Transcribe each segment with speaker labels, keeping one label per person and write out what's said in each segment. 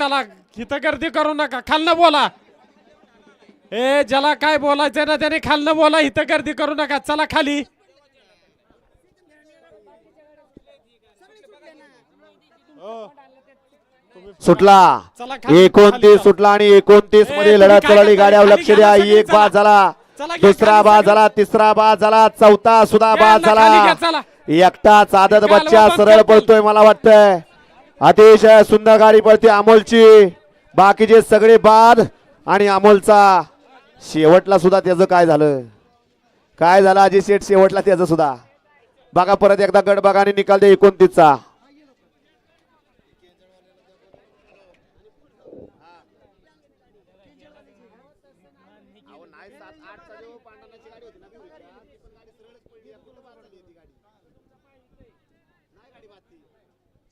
Speaker 1: त्याला इथं गर्दी करू नका. खालनं बोला. ए ज्याला काय बोलायचं ना त्याने खालनं बोला इथं गर्दी करू नका. चला खाली.
Speaker 2: सुटला.
Speaker 1: चला खाली- एकोणतीस
Speaker 2: सुटला आणि एकोणतीसमध्ये लढत चढली? गाड्या लक्ष द्या. एक बाद. झाला.
Speaker 1: दुसरा बाद. झाला.
Speaker 2: तिसरा बाद झाला. चौथा सुद्धा बाद झाला. आदत घ्या, बच्चा सरळ. पळतोय मला वाटतंय. अतिशय सुंदर गाडी पडते अमोलची. बाकीचे सगळे बाद आणि अमोलचा शेवटला सुद्धा त्याचं काय झालं? काय झालं अजय शेठ शेवटला त्याचं सुद्धा? बघा परत एकदा गड बघा आणि निकाल दे एकोणतीसचा.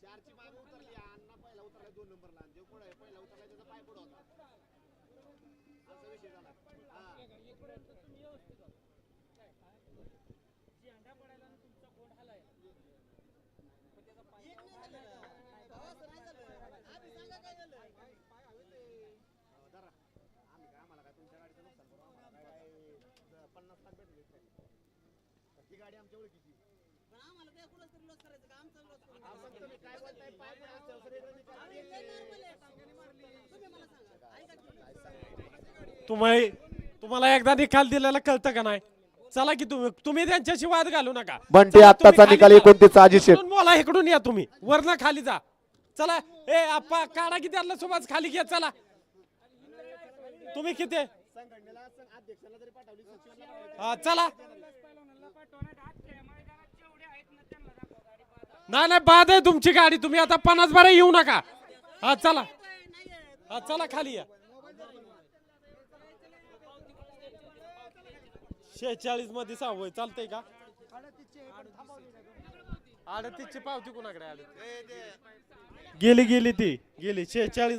Speaker 3: चारची मागे उतरली अण्णा पहिला उतरला दोन नंबरला. जो कोण आहे? पहिला उतरला त्याचा पाय पुढं होता. असा विषय झाला. जी अंडा पडायला कोण झालं आम्ही काय आम्हाला काय तुमच्या गाडीचं नुकसान करू? आम्हाला काय पन्नास लाख भेटले. ती गाडी आमच्या ओळखीची.
Speaker 1: तुम्ही तुम्हाला एकदा निकाल दिलेला कळतं का नाही? चला की तुम्ही तुम्ही त्यांच्याशी वाद घालू नका. बंटी आत्ताचा निकाल जा.
Speaker 2: एकोणतीसचा अजित शेठ
Speaker 1: इकडून बोला इकडून या तुम्ही. वरनं खाली जा. चला ए आप्पा काढा किती आणलं सोबत खाली घ्या चला. तुम्ही किती? हा चला. नाही नाही बाद आहे तुमची गाडी. तुम्ही आता पन्नास बारा येऊ नका. हा चला. हा चला खाली या. शेहेचाळीसमध्ये सहावं चालतंय का? अडतीसची पावती कुणाकडे आली गेली गेली ती. गेली. शेहेचाळीस